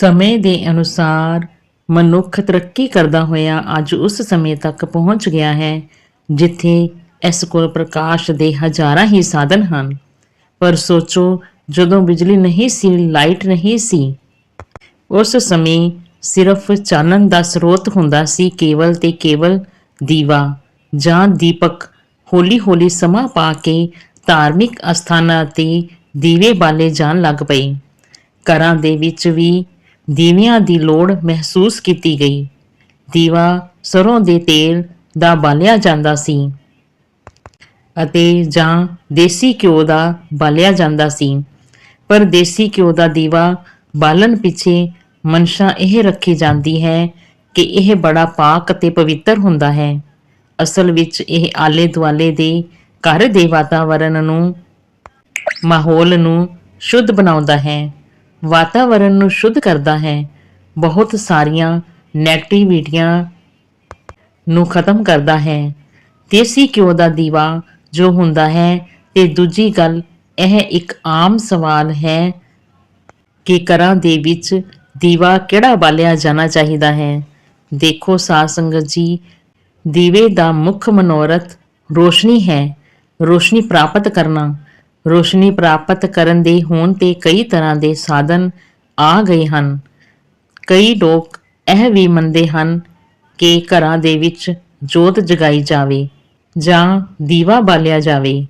ਸਮੇਂ ਦੇ ਅਨੁਸਾਰ ਮਨੁੱਖ ਤਰੱਕੀ ਕਰਦਾ ਹੋਇਆ ਅੱਜ ਉਸ ਸਮੇਂ ਤੱਕ ਪਹੁੰਚ ਗਿਆ ਹੈ, ਜਿੱਥੇ ਇਸ ਕੋਲ ਪ੍ਰਕਾਸ਼ ਦੇ ਹਜ਼ਾਰਾਂ ਹੀ ਸਾਧਨ ਹਨ। ਪਰ ਸੋਚੋ, ਜਦੋਂ ਬਿਜਲੀ ਨਹੀਂ ਸੀ, ਲਾਈਟ ਨਹੀਂ ਸੀ, ਉਸ ਸਮੇਂ ਸਿਰਫ ਚਾਨਣ ਦਾ ਸਰੋਤ ਹੁੰਦਾ ਸੀ, ਕੇਵਲ ਤੇ ਕੇਵਲ ਦੀਵਾ ਜਾਂ ਦੀਪਕ ਹੌਲੀ-ਹੌਲੀ ਸਮਾਂ ਪਾ ਕੇ ਧਾਰਮਿਕ ਅਸਥਾਨਾਂ ਤੇ ਦੀਵੇ ਬਾਲੇ ਜਾਣ ਲੱਗ ਪਏ। ਘਰਾਂ ਦੇ ਵਿੱਚ ਵੀ ਦੀਵਿਆਂ ਦੀ ਲੋੜ ਮਹਿਸੂਸ ਕੀਤੀ ਗਈ। ਦੀਵਾ ਸਰੋਂ ਦੇ ਤੇਲ ਦਾ ਬਾਲਿਆ ਜਾਂਦਾ ਸੀ ਅਤੇ ਜਾਂ ਦੇਸੀ ਘਿਓ ਦਾ ਬਾਲਿਆ ਜਾਂਦਾ ਸੀ। ਪਰ ਦੇਸੀ ਘਿਓ ਦਾ ਦੀਵਾ ਬਾਲਣ ਪਿੱਛੇ ਮਨਸ਼ਾ ਇਹ ਰੱਖੀ ਜਾਂਦੀ ਹੈ ਕਿ ਇਹ ਬੜਾ ਪਾਕ ਅਤੇ ਪਵਿੱਤਰ ਹੁੰਦਾ ਹੈ। ਅਸਲ ਵਿੱਚ ਇਹ ਆਲੇ ਦੁਆਲੇ ਦੇ ਘਰ ਦੇ ਵਾਤਾਵਰਣ ਨੂੰ, ਮਾਹੌਲ ਨੂੰ ਸ਼ੁੱਧ ਬਣਾਉਂਦਾ ਹੈ। ਵਾਤਾਵਰਣ ਨੂੰ ਸ਼ੁੱਧ ਕਰਦਾ ਹੈ। ਬਹੁਤ ਸਾਰੀਆਂ ਨੈਗੇਟਿਵਿਟੀਆਂ ਨੂੰ ਖਤਮ ਕਰਦਾ ਹੈ। ਦੇਸੀ ਘਿਓ ਦਾ ਦੀਵਾ ਜੋ ਹੁੰਦਾ ਹੈ ਤੇ ਦੂਜੀ ਗੱਲ, ਇਹ ਇੱਕ ਆਮ ਸਵਾਲ ਹੈ ਕਿ ਘਰਾਂ ਦੇ ਵਿੱਚ ਦੀਵਾ ਕਿਹੜਾ ਬਾਲਿਆ ਜਾਣਾ ਚਾਹੀਦਾ ਹੈ। ਦੇਖੋ ਸਾਧ ਸੰਗਤ ਜੀ, ਦੀਵੇ ਦਾ ਮੁੱਖ ਮਨੋਰਥ ਰੋਸ਼ਨੀ ਹੈ। ਰੋਸ਼ਨੀ ਪ੍ਰਾਪਤ ਕਰਨਾ। ਰੋਸ਼ਨੀ ਪ੍ਰਾਪਤ ਕਰਨ ਦੇ ਹੋਣ ਤੇ ਕਈ ਤਰ੍ਹਾਂ ਦੇ ਸਾਧਨ ਆ ਗਏ ਹਨ। ਕਈ ਲੋਕ ਇਹ ਵੀ ਮੰਨਦੇ ਹਨ ਕਿ ਘਰਾਂ ਦੇ ਵਿੱਚ ਜੋਤ ਜਗਾਈ ਜਾਵੇ ਜਾਂ ਦੀਵਾ ਬਾਲਿਆ ਜਾਵੇ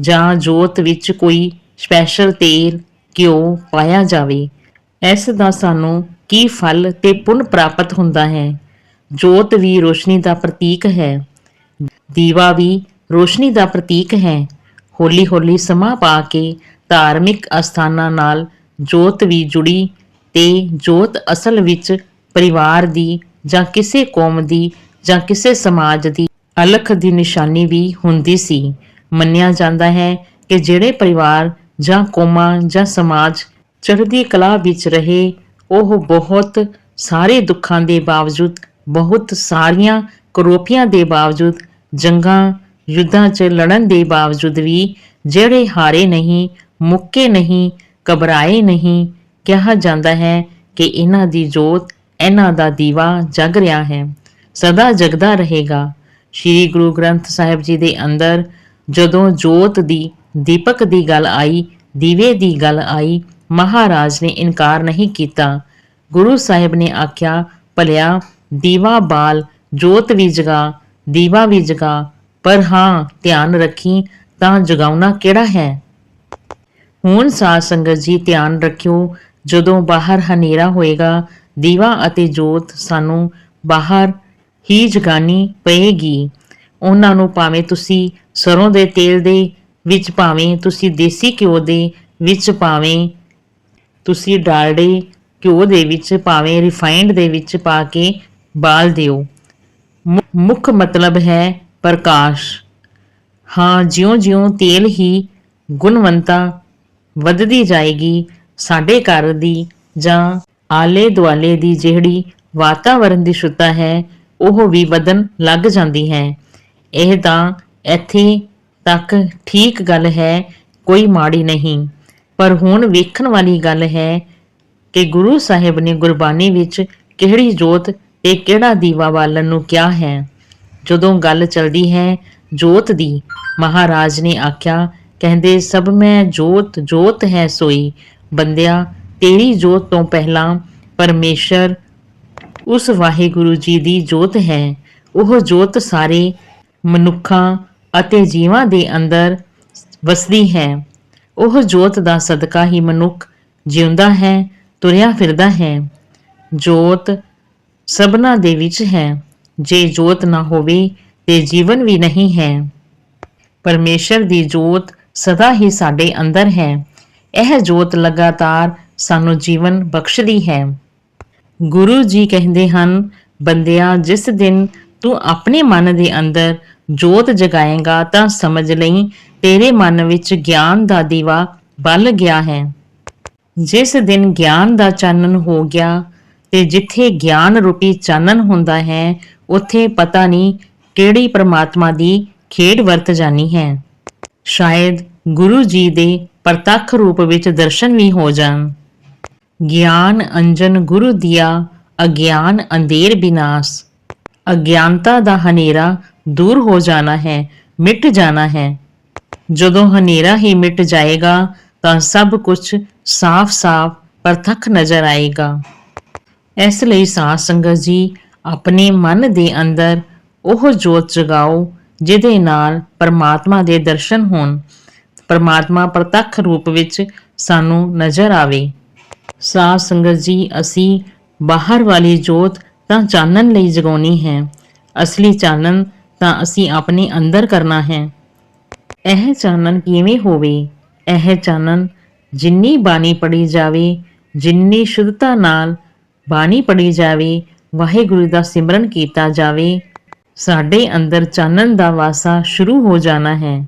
ਜਾਂ ਜੋਤ ਵਿੱਚ ਕੋਈ ਸਪੈਸ਼ਲ ਤੇਲ, ਘਿਓ ਪਾਇਆ ਜਾਵੇ। ਇਸ ਦਾ ਸਾਨੂੰ ਕੀ ਫਲ ਤੇ ਪੁੰਨ ਪ੍ਰਾਪਤ ਹੁੰਦਾ ਹੈ? ਜੋਤ ਵੀ ਰੋਸ਼ਨੀ ਦਾ ਪ੍ਰਤੀਕ ਹੈ। ਦੀਵਾ ਵੀ ਰੋਸ਼ਨੀ ਦਾ ਪ੍ਰਤੀਕ ਹੈ। ਹੌਲੀ ਹੌਲੀ ਸਮਾਂ ਪਾ ਕੇ ਧਾਰਮਿਕ ਅਸਥਾਨਾਂ ਨਾਲ ਜੋਤ ਵੀ ਜੁੜੀ ਤੇ ਜੋਤ ਅਸਲ ਵਿੱਚ ਪਰਿਵਾਰ ਦੀ ਜਾਂ ਕਿਸੇ ਕੌਮ ਦੀ ਜਾਂ ਕਿਸੇ ਸਮਾਜ ਦੀ ਅਲਖ ਦੀ ਨਿਸ਼ਾਨੀ ਵੀ ਹੁੰਦੀ ਸੀ। ਮੰਨਿਆ ਜਾਂਦਾ ਹੈ ਕਿ ਜਿਹੜੇ ਪਰਿਵਾਰ ਜਾਂ ਕੌਮਾਂ ਜਾਂ ਸਮਾਜ ਚੜ੍ਹਦੀ ਕਲਾ ਵਿੱਚ ਰਹੇ, ਉਹ ਬਹੁਤ ਸਾਰੇ ਦੁੱਖਾਂ ਦੇ ਬਾਵਜੂਦ, ਬਹੁਤ ਸਾਰੀਆਂ ਕਰੋਪੀਆਂ ਦੇ ਬਾਵਜੂਦ ਜੰਗਾਂ ਯੁੱਧਾਂ 'ਚ ਲੜਨ ਦੇ ਬਾਵਜੂਦ ਵੀ ਜਿਹੜੇ ਹਾਰੇ ਨਹੀਂ, ਮੁੱਕੇ ਨਹੀਂ, ਘਬਰਾਏ ਨਹੀਂ, ਕਿਹਾ ਜਾਂਦਾ ਹੈ ਕਿ ਇਹਨਾਂ ਦੀ ਜੋਤ ਇਹਨਾਂ ਦਾ ਦੀਵਾ ਜਗ ਰਿਹਾ ਹੈ, ਸਦਾ ਜਗਦਾ ਰਹੇਗਾ। ਸ੍ਰੀ ਗੁਰੂ ਗ੍ਰੰਥ ਸਾਹਿਬ ਜੀ ਦੇ ਅੰਦਰ ਜਦੋਂ ਜੋਤ ਦੀ, ਦੀਪਕ ਦੀ ਗੱਲ ਆਈ, ਦੀਵੇ ਦੀ ਗੱਲ ਆਈ, ਮਹਾਰਾਜ ਨੇ ਇਨਕਾਰ ਨਹੀਂ ਕੀਤਾ। ਗੁਰੂ ਸਾਹਿਬ ਨੇ ਆਖਿਆ, ਭਲਿਆ, ਦੀਵਾ ਬਾਲ ਜੋਤ ਵੀ ਜਗਾ, ਦੀਵਾ ਵੀ ਜਗਾ ਪਰ ਹਾਂ, ਧਿਆਨ ਰੱਖੀ ਤਾਂ ਜਗਾਉਣਾ ਕਿਹੜਾ ਹੈ? ਹੁਣ ਸਾਧ ਸੰਗਤ ਜੀ ਧਿਆਨ ਰੱਖਿਓ, ਜਦੋਂ ਬਾਹਰ ਹਨੇਰਾ ਹੋਏਗਾ, ਦੀਵਾ ਅਤੇ ਜੋਤ ਸਾਨੂੰ ਬਾਹਰ ਹੀ ਜਗਾਨੀ ਪਏਗੀ। ਉਹਨਾਂ ਨੂੰ ਭਾਵੇਂ ਤੁਸੀਂ ਸਰੋਂ ਦੇ ਤੇਲ ਦੇ ਵਿੱਚ ਭਾਵੇਂ ਤੁਸੀਂ ਦੇਸੀ ਘਿਓ ਦੇ ਵਿੱਚ ਭਾਵੇਂ ਤੁਸੀਂ ਡਾਲਡੇ ਘਿਓ ਦੇ ਵਿੱਚ ਭਾਵੇਂ ਰਿਫਾਈਨਡ ਦੇ ਵਿੱਚ ਪਾ ਕੇ ਬਾਲ ਦਿਓ। ਮੁੱਖ ਮਤਲਬ ਹੈ ਪ੍ਰਕਾਸ਼। ਹਾਂ, ਜਿਉਂ-ਜਿਉਂ ਤੇਲ ਹੀ ਗੁਣਵੰਤਾ ਵੱਧਦੀ ਜਾਏਗੀ, ਸਾਡੇ ਘਰ ਦੀ ਜਾਂ ਆਲੇ ਦੁਆਲੇ ਦੀ ਜਿਹੜੀ ਵਾਤਾਵਰਣ ਦੀ ਸ਼ੁੱਧਤਾ ਹੈ, ਉਹ ਵੀ ਵਧਣ ਲੱਗ ਜਾਂਦੀ ਹੈ। ਇਹ ਤਾਂ ਇੱਥੇ ਤੱਕ ਠੀਕ ਗੱਲ ਹੈ, ਕੋਈ ਮਾੜੀ ਨਹੀਂ। ਪਰ ਹੁਣ ਵੇਖਣ ਵਾਲੀ ਗੱਲ ਹੈ ਕਿ ਗੁਰੂ ਸਾਹਿਬ ਨੇ ਗੁਰਬਾਣੀ ਵਿੱਚ ਕਿਹੜੀ ਜੋਤ ਤੇ ਕਿਹੜਾ ਦੀਵਾ ਬਾਲਣ ਨੂੰ ਕਿਹਾ ਹੈ। ਜਦੋਂ ਗੱਲ ਚਲਦੀ ਹੈ ਜੋਤ ਦੀ, ਮਹਾਰਾਜ ਨੇ ਆਖਿਆ, ਕਹਿੰਦੇ, ਸਭ ਮੈਂ ਜੋਤ ਜੋਤ ਹੈ ਸੋਈ। ਬੰਦਿਆ, ਤੇਰੀ ਜੋਤ ਤੋਂ ਪਹਿਲਾਂ ਪਰਮੇਸ਼ਰ ਉਸ ਵਾਹਿਗੁਰੂ ਜੀ ਦੀ ਜੋਤ ਹੈ। ਉਹ ਜੋਤ ਸਾਰੇ ਮਨੁੱਖਾਂ ਅਤੇ ਜੀਵਾਂ ਦੇ ਅੰਦਰ ਵਸਦੀ ਹੈ। ਉਹ ਜੋਤ ਦਾ ਸਦਕਾ ਹੀ ਮਨੁੱਖ ਜਿਉਂਦਾ ਹੈ, ਤੁਰਿਆ ਫਿਰਦਾ ਹੈ। ਜੋਤ ਸਭਨਾ ਦੇ ਵਿੱਚ ਹੈ। ਜੇ ਜੋਤ ਨਾ ਹੋਵੇ ਤੇ ਜੀਵਨ ਵੀ ਨਹੀਂ ਹੈ। ਪਰਮੇਸ਼ਰ ਦੀ ਜੋਤ ਸਦਾ ਹੀ ਸਾਡੇ ਅੰਦਰ ਹੈ। ਇਹ ਜੋਤ ਲਗਾਤਾਰ ਸਾਨੂੰ ਜੀਵਨ ਬਖਸ਼ਦੀ ਹੈ। ਗੁਰੂ ਜੀ ਕਹਿੰਦੇ ਹਨ, ਬੰਦਿਆ, ਜਿਸ ਦਿਨ ਤੂੰ ਆਪਣੇ ਮਨ ਦੇ ਅੰਦਰ ਜੋਤ ਜਗਾਏਗਾ ਤਾਂ ਸਮਝ ਲਈ, ਤੇਰੇ ਮਨ ਵਿੱਚ ਗਿਆਨ ਦਾ ਦੀਵਾ ਬਲ ਗਿਆ ਹੈ। ਜਿਸ ਦਿਨ ਗਿਆਨ ਦਾ ਚਾਨਣ ਹੋ ਗਿਆ ਤੇ ਜਿੱਥੇ ਗਿਆਨ ਰੂਪੀ ਚਾਨਣ ਹੁੰਦਾ ਹੈ ਉੱਥੇ ਪਤਾ ਨਹੀਂ ਕਿਹੜੀ ਪ੍ਰਮਾਤਮਾ ਦੀ ਖੇਡ ਵਰਤ ਜਾਣੀ ਹੈ। ਸ਼ਾਇਦ ਗੁਰੂ ਜੀ ਦੇ ਪ੍ਰਤੱਖ ਰੂਪ ਵਿੱਚ ਦਰਸ਼ਨ ਵੀ ਹੋ ਜਾਣ। ਗਿਆਨ ਅੰਜਨ ਗੁਰੂ ਦਿਆ, ਅਗਿਆਨ ਅੰਧੇਰ ਬਿਨਾਸ਼। ਅਗਿਆਨਤਾ ਦਾ ਹਨੇਰਾ ਦੂਰ ਹੋ ਜਾਣਾ ਹੈ, ਮਿਟ ਜਾਣਾ ਹੈ। ਜਦੋਂ ਹਨੇਰਾ ਹੀ ਮਿਟ ਜਾਏਗਾ, ਤਾਂ ਸਭ ਕੁਝ ਸਾਫ਼-ਸਾਫ਼ ਪ੍ਰਤੱਖ ਨਜ਼ਰ ਆਏਗਾ। ਇਸ ਲਈ ਸਾਧ ਸੰਗਤ ਜੀ ਆਪਣੇ ਮਨ ਦੇ ਅੰਦਰ ਉਹ ਜੋਤ ਜਗਾਓ, ਜਿਹਦੇ ਨਾਲ ਪਰਮਾਤਮਾ ਦੇ ਦਰਸ਼ਨ ਹੋਣ। ਪਰਮਾਤਮਾ ਪ੍ਰਤੱਖ ਰੂਪ ਵਿੱਚ ਸਾਨੂੰ ਨਜ਼ਰ ਆਵੇ। ਸਾਧ ਸੰਗਤ ਜੀ, ਅਸੀਂ ਬਾਹਰ ਵਾਲੀ ਜੋਤ ਤਾਂ ਚਾਨਣ ਲਈ ਜਗਾਉਣੀ ਹੈ। ਅਸਲੀ ਚਾਨਣ ਤਾਂ ਅਸੀਂ ਆਪਣੇ ਅੰਦਰ ਕਰਨਾ ਹੈ। ਇਹ ਚਾਨਣ ਕਿਵੇਂ ਹੋਵੇ? ਇਹ ਚਾਨਣ ਜਿੰਨੀ ਬਾਣੀ ਪੜੀ ਜਾਵੇ, ਜਿੰਨੀ ਸ਼ੁੱਧਤਾ ਨਾਲ ਬਾਣੀ ਪੜੀ ਜਾਵੇ ਵਾਹਿਗੁਰੂ ਦਾ ਸਿਮਰਨ ਕੀਤਾ ਜਾਵੇ। ਸਾਡੇ ਅੰਦਰ ਚਾਨਣ ਦਾ ਵਾਸਾ ਸ਼ੁਰੂ ਹੋ ਜਾਣਾ ਹੈ।